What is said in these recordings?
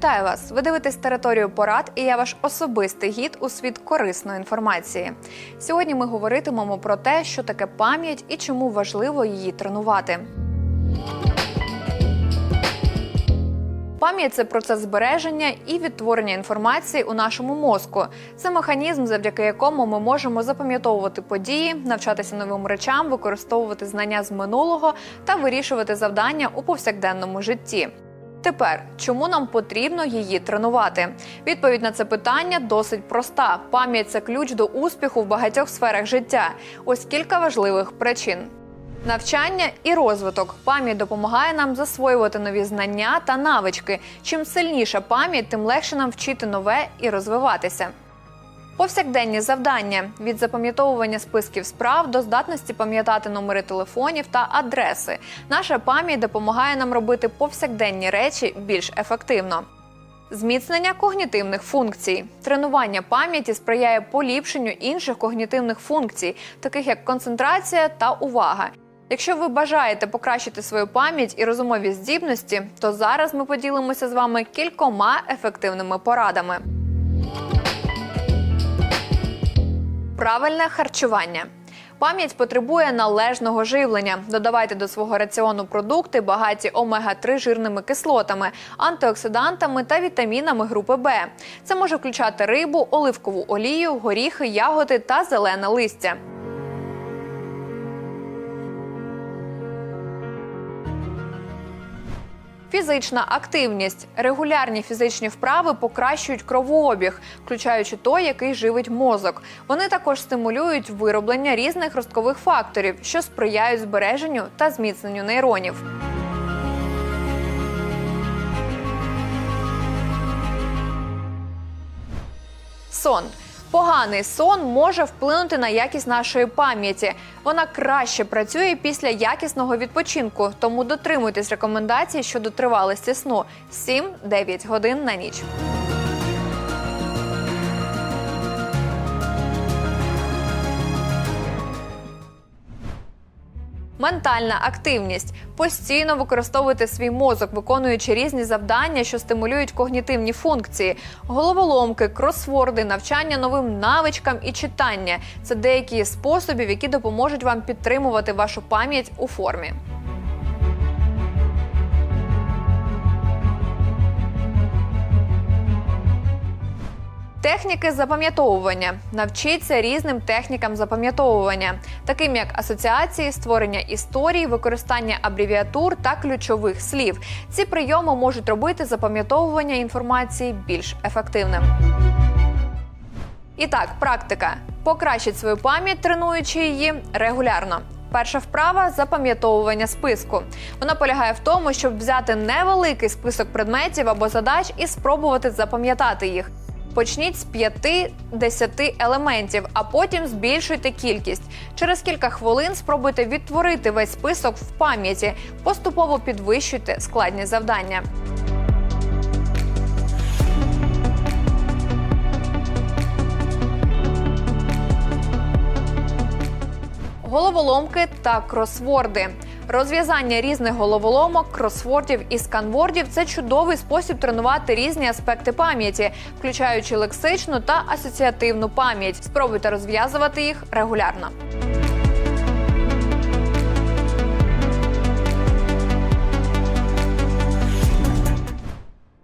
Вітаю вас! Ви дивитесь територію порад, і я ваш особистий гід у світ корисної інформації. Сьогодні ми говоритимемо про те, що таке пам'ять і чому важливо її тренувати. Пам'ять це процес збереження і відтворення інформації у нашому мозку. Це механізм, завдяки якому ми можемо запам'ятовувати події, навчатися новим речам, використовувати знання з минулого та вирішувати завдання у повсякденному житті. Тепер чому нам потрібно її тренувати? Відповідь на це питання досить проста. Пам'ять це ключ до успіху в багатьох сферах життя. Ось кілька важливих причин. Навчання і розвиток. Пам'ять допомагає нам засвоювати нові знання та навички. Чим сильніша пам'ять, тим легше нам вчити нове і розвиватися. Повсякденні завдання від запам'ятовування списків справ до здатності пам'ятати номери телефонів та адреси. Наша пам'ять допомагає нам робити повсякденні речі більш ефективно. Зміцнення когнітивних функцій. Тренування пам'яті сприяє поліпшенню інших когнітивних функцій, таких як концентрація та увага. Якщо ви бажаєте покращити свою пам'ять і розумові здібності, то зараз ми поділимося з вами кількома ефективними порадами. Правильне харчування. Пам'ять потребує належного живлення. Додавайте до свого раціону продукти, багаті омега-3 жирними кислотами, антиоксидантами та вітамінами групи Б. Це може включати рибу, оливкову олію, горіхи, ягоди та зелене листя. Фізична активність. Регулярні фізичні вправи покращують кровообіг, включаючи той, який живить мозок. Вони також стимулюють вироблення різних росткових факторів, що сприяють збереженню та зміцненню нейронів. Сон. Поганий сон може вплинути на якість нашої пам'яті. Вона краще працює після якісного відпочинку, тому дотримуйтесь рекомендацій щодо тривалості сну 7-9 годин на ніч. Ментальна активність. Постійно використовуйте свій мозок, виконуючи різні завдання, що стимулюють когнітивні функції, головоломки, кросворди, навчання новим навичкам і читання. Це деякі з способів, які допоможуть вам підтримувати вашу пам'ять у формі. Техніки запам'ятовування. Навчіться різним технікам запам'ятовування, таким як асоціації, створення історій, використання абревіатур та ключових слів. Ці прийоми можуть робити запам'ятовування інформації більш ефективним. І так, практика. Покращіть свою пам'ять, тренуючи її регулярно. Перша вправа запам'ятовування списку. Вона полягає в тому, щоб взяти невеликий список предметів або задач і спробувати запам'ятати їх. Почніть з 5-10 елементів, а потім збільшуйте кількість. Через кілька хвилин спробуйте відтворити весь список в пам'яті, поступово підвищуйте складність завдання. Головоломки та кросворди. Розв'язання різних головоломок, кросвордів і сканвордів це чудовий спосіб тренувати різні аспекти пам'яті, включаючи лексичну та асоціативну пам'ять. Спробуйте розв'язувати їх регулярно.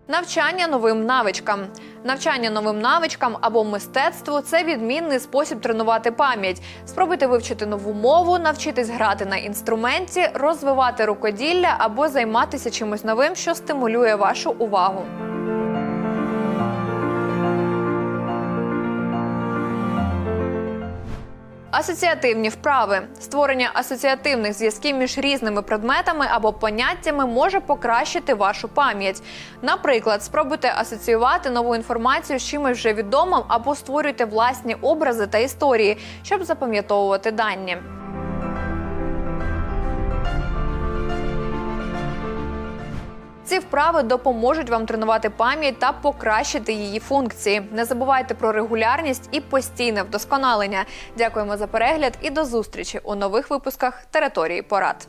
Навчання новим навичкам. Навчання новим навичкам або мистецтву це відмінний спосіб тренувати пам'ять. Спробуйте вивчити нову мову, навчитись грати на інструменті, розвивати рукоділля або займатися чимось новим, що стимулює вашу увагу. Асоціативні вправи створення асоціативних зв'язків між різними предметами або поняттями може покращити вашу пам'ять. Наприклад, спробуйте асоціювати нову інформацію з чимось вже відомим або створюйте власні образи та історії, щоб запам'ятовувати дані. Ці вправи допоможуть вам тренувати пам'ять та покращити її функції. Не забувайте про регулярність і постійне вдосконалення. Дякуємо за перегляд і до зустрічі у нових випусках території порад.